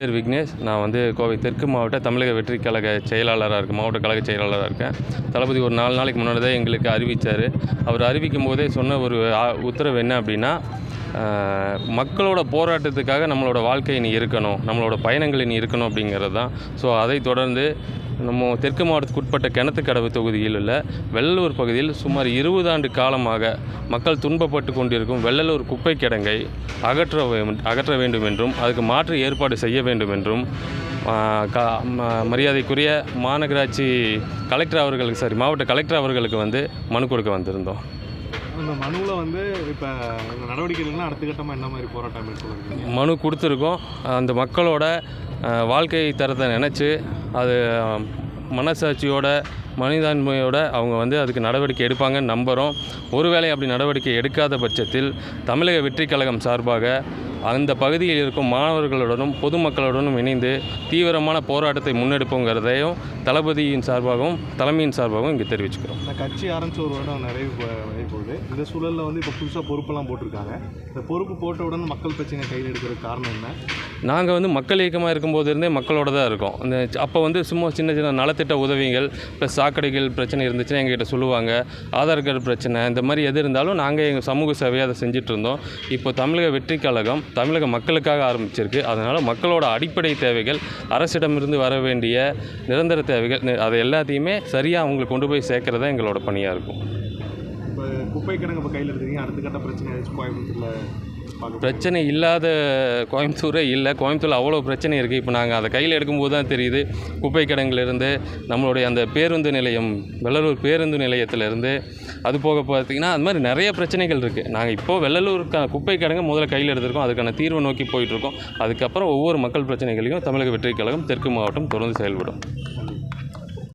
பேர் விக்னேஷ். நான் வந்து கோவை தெற்கு மாவட்ட தமிழக வெற்றி கழக செயலாளராக இருக்கேன் மாவட்ட கழக செயலாளராக இருக்கேன். தளபதி ஒரு நாலு நாளைக்கு முன்னாடி தான் எங்களுக்கு அறிவித்தார் அவர் அறிவிக்கும் போதே சொன்ன ஒரு உத்தரவு என்ன அப்படின்னா மக்களோட போராட்டத்துக்காக நம்மளோட வாழ்க்கை இனி இருக்கணும் நம்மளோட பயணங்கள் இனி இருக்கணும் அப்படிங்கிறது தான் ஸோ அதை தொடர்ந்து நம்ம தெற்கு மாவட்டத்துக்கு உட்பட்ட கிணத்துக்கடவு தொகுதியில் உள்ள வெள்ளலூர் பகுதியில் சுமார் இருபது ஆண்டு காலமாக மக்கள் துன்பப்பட்டு கொண்டிருக்கும் வெள்ளலூர் குப்பை கிடங்கை அகற்ற அகற்ற வேண்டும் என்றும் அதுக்கு மாற்று ஏற்பாடு செய்ய வேண்டும் என்றும் மரியாதைக்குரிய மாநகராட்சி கலெக்டர் அவர்களுக்கு சாரி மாவட்ட கலெக்டர் அவர்களுக்கு வந்து மனு கொடுக்க வந்திருந்தோம். அந்த மனுவில் வந்து இப்போ இந்த நடவடிக்கைகள்லாம் அடுத்த கட்டமாக என்ன மாதிரி போராட்டம் மேற்கொள்ளுங்க மனு கொடுத்துருக்கோம். அந்த மக்களோட வாழ்க்கை தரத்தை நினச்சி அது மனசாட்சியோட மனிதாண்மையோட அவங்க வந்து அதுக்கு நடவடிக்கை எடுப்பாங்கன்னு நம்புகிறோம் ஒருவேளை அப்படி நடவடிக்கை எடுக்காத பட்சத்தில் தமிழக வெற்றி கழகம் சார்பாக அந்த பகுதியில் இருக்கும் மாணவர்களுடனும் பொதுமக்களுடனும் இணைந்து தீவிரமான போராட்டத்தை முன்னெடுப்போங்கிறதையும் தளபதியின் சார்பாகவும் தலைமையின் சார்பாகவும் இங்கே தெரிவிச்சுக்கிறோம். இந்த கட்சி ஆரம்பிச்ச ஒரு வருடம் நிறைவு போகுது. இந்த சூழலில் வந்து இப்போ புதுசாக பொறுப்பெல்லாம் போட்டிருக்காங்க. இந்த பொறுப்பு போட்ட உடனே மக்கள் பிரச்சனை கையில் எடுக்கிறதுக்கு காரணம் என்ன? நாங்கள் வந்து மக்கள் இயக்கமாக இருக்கும்போது இருந்தே மக்களோட தான் இருக்கோம். இந்த அப்போ வந்து சும்மா சின்ன சின்ன நலத்திட்ட உதவிகள் ப்ளஸ் சாக்கடைகள் பிரச்சனை இருந்துச்சுன்னா எங்ககிட்ட சொல்லுவாங்க. ஆதார் கார்டு பிரச்சனை இந்த மாதிரி எது இருந்தாலும் நாங்கள் எங்கள் சமூக சேவையை அதை செஞ்சுட்டு இருந்தோம். இப்போ தமிழக வெற்றி கழகம் தமிழக மக்களுக்காக ஆரம்பிச்சிருக்கு. அதனால் மக்களோட அடிப்படை தேவைகள் அரசிடமிருந்து வர வேண்டிய நிரந்தர தேவைகள் அதை எல்லாத்தையுமே சரியாக அவங்களுக்கு கொண்டு போய் சேர்க்கறதா எங்களோட பணியாக இருக்கும். இப்போ குப்பை கிடங்கு இப்போ கையில் எடுத்துக்கிங்க அடுத்த கட்ட பிரச்சனை ஏதாச்சும் கோயம்புத்தூரில் பிரச்சனை இல்லாத கோயம்புத்தூரே இல்லை. கோயம்புத்தூரில் அவ்வளோ பிரச்சனை இருக்குது இப்போ நாங்கள் அதை கையில் எடுக்கும்போது தான் தெரியுது. குப்பை கிடங்குலேருந்து நம்மளுடைய அந்த பேருந்து நிலையம் வெள்ளலூர் பேருந்து நிலையத்திலேருந்து அது போக பார்த்தீங்கன்னா அது மாதிரி நிறைய பிரச்சனைகள் இருக்குது நாங்கள் இப்போது வெள்ளலூர் க- குப்பை கிடங்கு முதல்ல கையில் எடுத்திருக்கோம். அதுக்கான தீர்வை நோக்கி போயிட்டுருக்கோம் அதுக்கப்புறம் ஒவ்வொரு மக்கள் பிரச்சனைகளையும் தமிழக வெற்றி கழகம் தெற்கு மாவட்டம் தொடர்ந்து செயல்படும்.